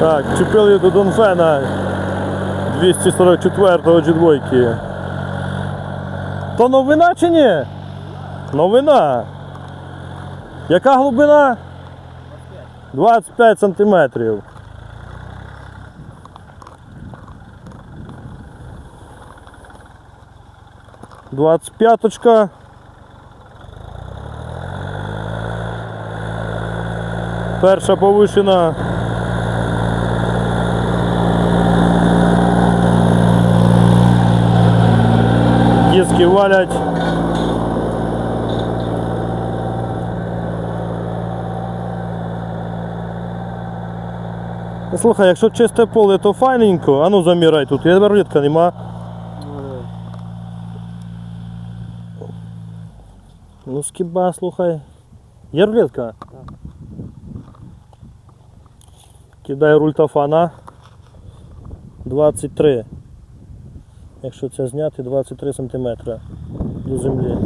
Так, чіпили до Донфена 244-го G2. То новина чи ні? Новина. Яка глибина? 25 сантиметрів. Двадцять п'яточка. Перша повишена. Диски валять. Слухай, якщо чисте поле, то файненько, а ну заміряй тут, я рулетка нема. Ну скіба, слухай. Є рулетка? Кидай руль тафана. 23. Якщо це зняти, 23 см до землі.